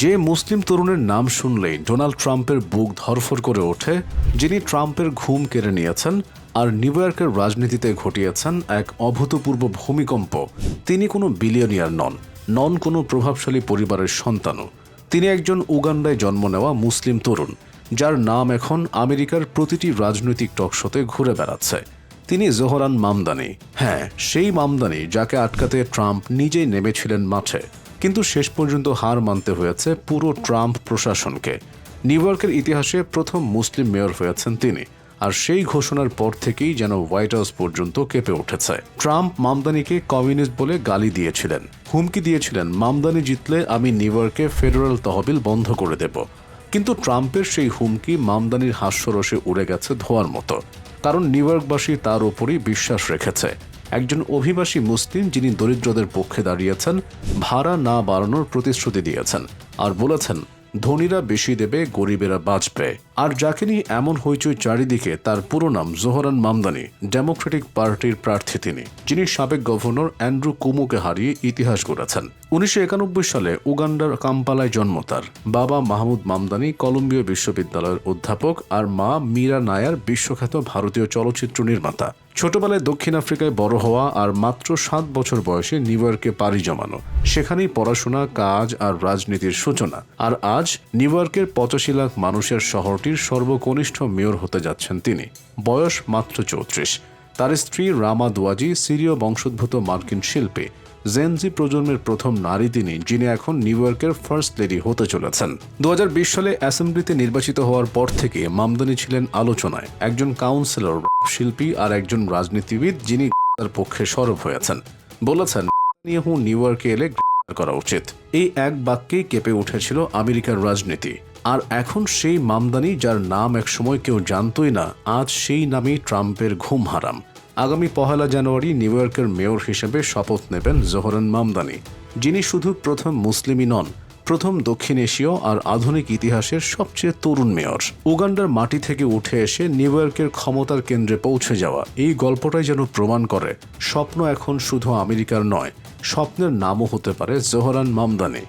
যে মুসলিম তরুণের নাম শুনলেই ডোনাল্ড ট্রাম্পের বুক ধরফর করে ওঠে, যিনি ট্রাম্পের ঘুম কেড়ে নিয়েছেন আর নিউ ইয়র্কের রাজনীতিতে ঘটিয়েছেন এক অভূতপূর্ব ভূমিকম্প। তিনি কোনো বিলিয়নিয়ার নন নন কোনো প্রভাবশালী পরিবারের সন্তানও। তিনি একজন উগান্ডায় জন্ম নেওয়া মুসলিম তরুণ, যার নাম এখন আমেরিকার প্রতিটি রাজনৈতিক টকশোতে ঘুরে বেড়াচ্ছে। তিনি জোহরান মামদানি। হ্যাঁ সেই মামদানি যাকে আটকাতে ট্রাম্প নিজেই নেমেছিলেন মাঠে। কিন্তু শেষ পর্যন্ত হার মানতে হয়েছে পুরো ট্রাম্প প্রশাসনকে। নিউ ইয়র্কের ইতিহাসে প্রথম মুসলিম মেয়র হয়েছেন তিনি, আর সেই ঘোষণার পর থেকেই যেন হোয়াইট হাউস পর্যন্ত কেঁপে উঠেছে। ট্রাম্প মামদানিকে কমিউনিস্ট বলে গালি দিয়েছিলেন। হুমকি দিয়েছিলেন, মামদানি জিতলে আমি নিউ ইয়র্কে ফেডারেল তহবিল বন্ধ করে দেব। কিন্তু ট্রাম্পের সেই হুমকি মামদানির হাস্যরসে উড়ে গেছে ধোয়ার মতো। কারণ নিউ ইয়র্কবাসী তার ওপরই বিশ্বাস রেখেছে। একজন অভিবাসী মুসলিম যিনি দরিদ্রদের পক্ষে দাঁড়িয়েছেন, ভাড়া না বাড়ানোর প্রতিশ্রুতি দিয়েছেন আর বলেছেন, ধনীরা বেশি দেবে, গরিবেরা বাঁচবে। আর যাকে নিয়ে এমন হইচই চারিদিকে, তার পুরো নাম জোহরান মামদানি, ডেমোক্রেটিক পার্টির প্রার্থী তিনি, যিনি সাবেক গভর্নর অ্যান্ড্রু কুমুকে হারিয়ে ইতিহাস গড়েছেন। উনিশশো একানব্বই সালে উগান্ডার কাম্পালায় জন্ম তার। বাবা মাহমুদ মামদানি কলম্বিয়া বিশ্ববিদ্যালয়ের অধ্যাপক আর মা মীরা নায়ার বিশ্বখ্যাত ভারতীয় চলচ্চিত্র নির্মাতা। ছোটবেলায় দক্ষিণ আফ্রিকায় বড় হওয়া আর মাত্র সাত বছর বয়সে নিউ ইয়র্কে পাড়ি জমানো। সেখানেই পড়াশোনা, কাজ আর রাজনীতির সূচনা। আর আজ নিউ ইয়র্কের পঁচাশি লাখ মানুষের শহরটির সর্বকনিষ্ঠ মেয়র হতে যাচ্ছেন তিনি। বয়স মাত্র চৌত্রিশ। তার স্ত্রী রামা দোয়াজি, সিরীয় বংশোদ্ভূত মার্কিন শিল্পী। জেনজি প্রজন্মের প্রথম নারী তিনি, যিনি এখন নিউ ইয়র্কের ফার্স্ট লেডি হতে চলেছেন। দুহাজার বিশ সালে অ্যাসেম্বলিতে নির্বাচিত হওয়ার পর থেকে মামদানি ছিলেন আলোচনায়। একজন কাউন্সিলর, শিল্পী আর একজন রাজনীতিবিদ, যিনি তার পক্ষে সরব হয়েছেন। বলেছেন নিয়েহু নিউ ইয়র্কে এলে করা উচিত। এই এক বাক্যেই কেঁপে উঠেছিল আমেরিকার রাজনীতি। আর এখন সেই মামদানি, যার নাম একসময় কেউ জানতই না, আজ সেই নামেই ট্রাম্পের ঘুম হারাম। আগামী পহেলা জানুয়ারি নিউ ইয়র্কের মেয়র হিসেবে শপথ নেবেন জোহরান মামদানি, যিনি শুধু প্রথম মুসলিমই নন, প্রথম দক্ষিণ এশীয় আর আধুনিক ইতিহাসের সবচেয়ে তরুণ মেয়র। উগান্ডার মাটি থেকে উঠে এসে নিউ ইয়র্কের ক্ষমতার কেন্দ্রে পৌঁছে যাওয়া এই গল্পটাই যেন প্রমাণ করে, স্বপ্ন এখন শুধু আমেরিকার নয়, স্বপ্নের নামও হতে পারে জোহরান মামদানি।